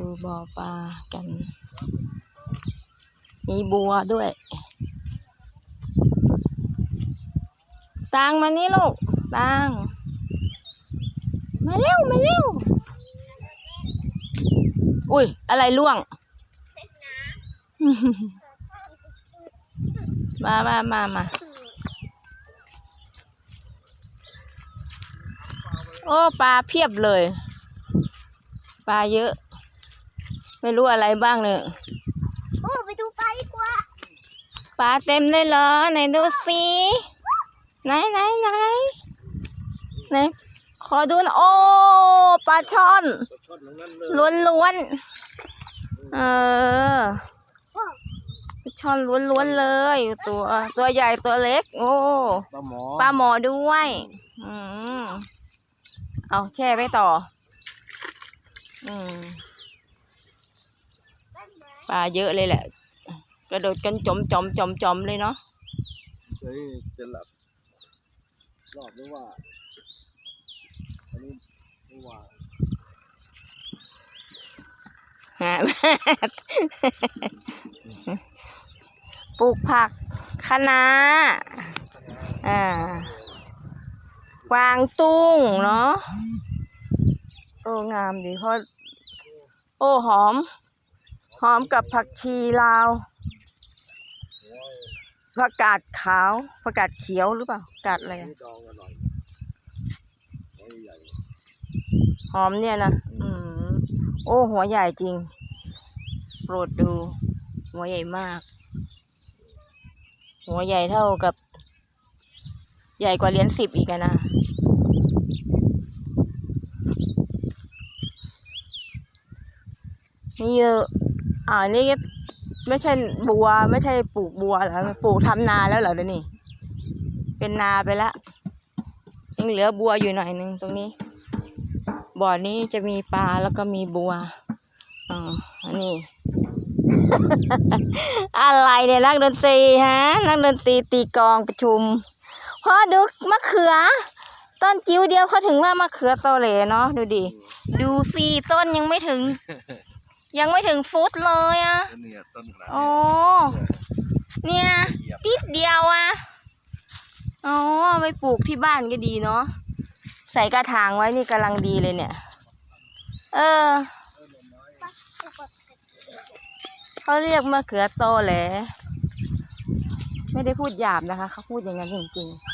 ดูบ่อปลากัน มีบัวด้วย ตังมานี่ลูก ตัง มาเร็ว มาเร็ว อุ้ย อะไรล่วง มามามามาโอ้ ปลาเพียบเลย ปลาเยอะ ไม่รู้อะไรบ้างเนี่ยโอ้ไปดูปลาดีกว่าปลาเต็มเลยเหรอ ไหนดูสิไหนไหนไหนไหนขอดูหน่อยโอ้ปลาช่อนช็อตทั้งนั้นเลยล้วนล้วนๆเออโอ้ปลาช่อนล้วนล้วนๆเลยตัว ตัวใหญ่ตัวเล็ก โอ้ปลาหมอปลาหมอด้วยอืมเอาแช่ไว้ต่อ อืม ปลาเยอะเลยแหละ กระโดดกันจมจมจมจมเลยเนาะเฮ้ยจะหลับรอบหรือว่าอันนี้หรือว่าฮะปลูกผักคะน้าอ่ากวางตุ้งเนาะโอ้งามดีเพราะโอ้หอม หอมกับผักชีลาวผักกาดขาวผักกาดเขียวหรือเปล่า กาดอะไรอะดองอร่อยหัวใหญ่หอมเนี่ยนะอืมโอ้ หัวใหญ่จริง โปรดดู หัวใหญ่มาก หัวใหญ่เท่ากับ ใหญ่กว่าเหรียญสิบอีกนะ นี่เยอะ อ่านี่ไม่ใช่บัว ไม่ใช่ปลูกบัวหรอปลูกทำนาแล้วเหรอเดี๋ยวนี้เป็นนาไปแล้วยังเหลือบัวอยู่หน่อยหนึ่งตรงนี้ บ่อนี้จะมีปลาแล้วก็มีบัวอ๋ออันนี้อะไรเนี่ยนักดนตรีฮะนักดนตรีตีกองประชุมพอดูมะเขือ ต้นจิ๋วเดียวเขาถึงว่ามะเขือโตเหลเนาะดูดิดูสิต้นยังไม่ถึง ยังไม่ถึงฟุตเลยอะแล้วเนี่ยต้นขนาดโอ้นี้เนี่ยเหยียบติดเดียวอะอ๋อไปปลูกที่บ้านก็ดีเนาะ ใส่กระถางไว้นี่กำลังดีเลยเนี่ย เออ เขาเรียกมะเขือโตแหละ ไม่ได้พูดหยาบนะคะ เขาพูดอย่างนั้นจริงๆ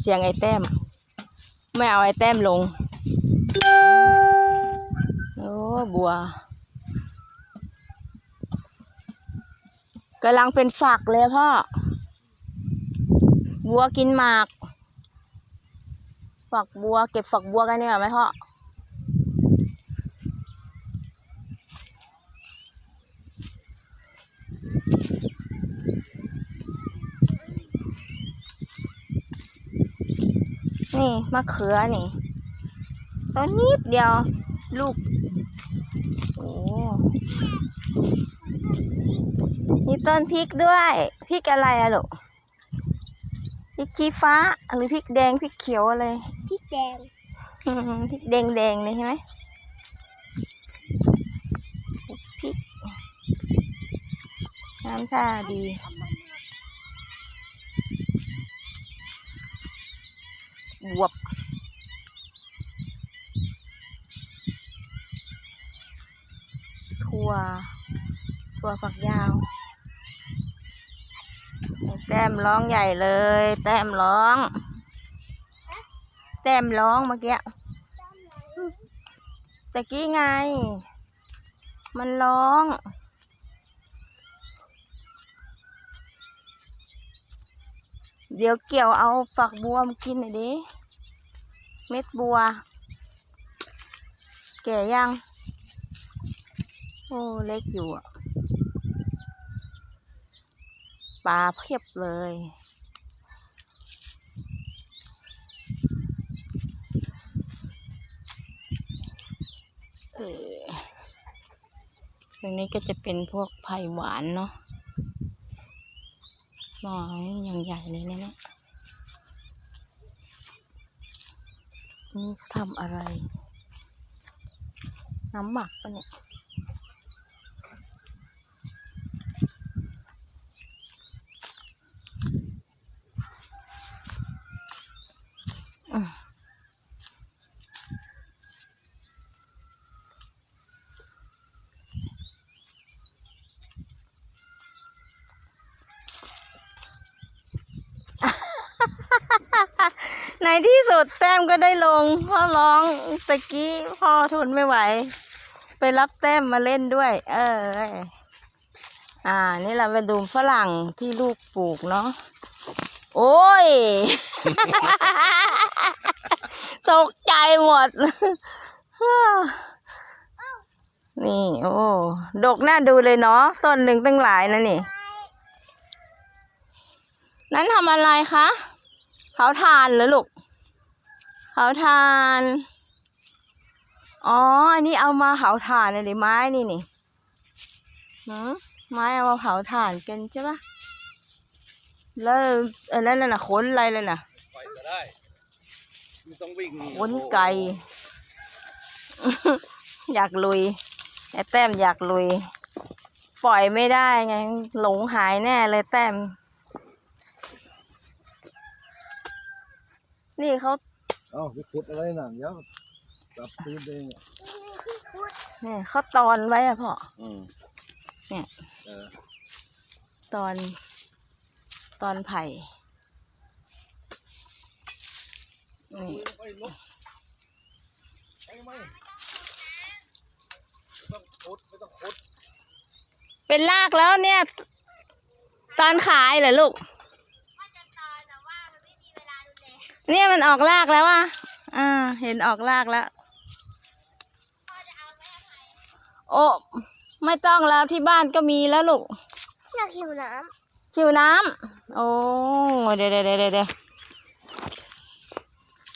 เสียงไอ้แต้ม ไม่เอาไอ้แต้มลงโอ้บัวกำลังเป็นฝักเลยพ่อ บัวกินหมาก ฝักบัว เก็บฝักบัวกันเนี่ยไหมพ่อนี่มะเขือนี่ต้นนิดเดียว ลูก โอ้ มีต้นพริกด้วยพริกอะไรอะลูกพริกชี้ฟ้าหรือพริกแดงพริกเขียวอะไรพริกแดงอืมพริกแดงแดงๆเลยใช่ไหมพริกน้ำท่าดีบวบถั่วถั่วฝักยาว แต้มร้องใหญ่เลย แต้มร้อง แต้มร้องเมื่อกี้ตะกี้ไง มันร้อง เดี๋ยวเกี่ยวเอาฝักบัวมากินหน่อยดิ เม็ดบัว แก่ยัง โอ้ เล็กอยู่อะ ปลาเพียบเลย เออตรงนี้ก็จะเป็นพวกไผ่หวานเนาะหน่อยอย่างใหญ่เลยเนี่ยนะนี่เขาทำอะไร น้ำหมักปะเนี่ย ในที่สุดแต้มก็ได้ลงพ่อร้องตะกี้พ่อทนไม่ไหว ไปรับแต้มมาเล่นด้วย เออ อ่า นี่เราไปดูฝรั่งที่ลูกปลูกเนาะโอ้ย ตกใจหมด นี่โอ้ดกน่าดูเลยเนาะต้นหนึ่งตั้งหลายนะนี่ นั้นทำอะไรคะเขาทานเหรอลูกเขาทาน อ๋อ อันนี้เอามาเผาถ่านเลยไม้นี่นี่หืมไม้เอามาเผาถ่านกันใช่ปะแล้วอันนั้นน่ะขนอะไรเลยน่ะ ไปก็ได้ไม่ต้องวิ่งขนไก่ อยากลุยไอ้แต้มอยากลุย ปล่อยไม่ได้ไง หลงหายแน่เลยแต้ม นี่เขาเอ้าไปขุดอะไรน่ะเดี๋ยวจับตีนเองอะเนี่ยเขาตอนไว้อะพ่อ อืมเนี่ย เออ ตอน ตอนไผ่ นี่ไปลบไปไหมไม่ต้องขุดไม่ต้องขุดเป็นรากแล้วเนี่ย ตอนขายเหรอลูกเนี่ยมันออกรากแล้วอะอ่า เห็นออกรากแล้วโอ้ไม่ต้องแล้วที่บ้านก็มีแล้วลูกอยากหิวน้ชิวน้ำโอ้เดี๋ยวเดี๋ยวเดี๋ยวเดี๋ยว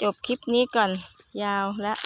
จบคลิปนี้ก่อนยาวแล้ว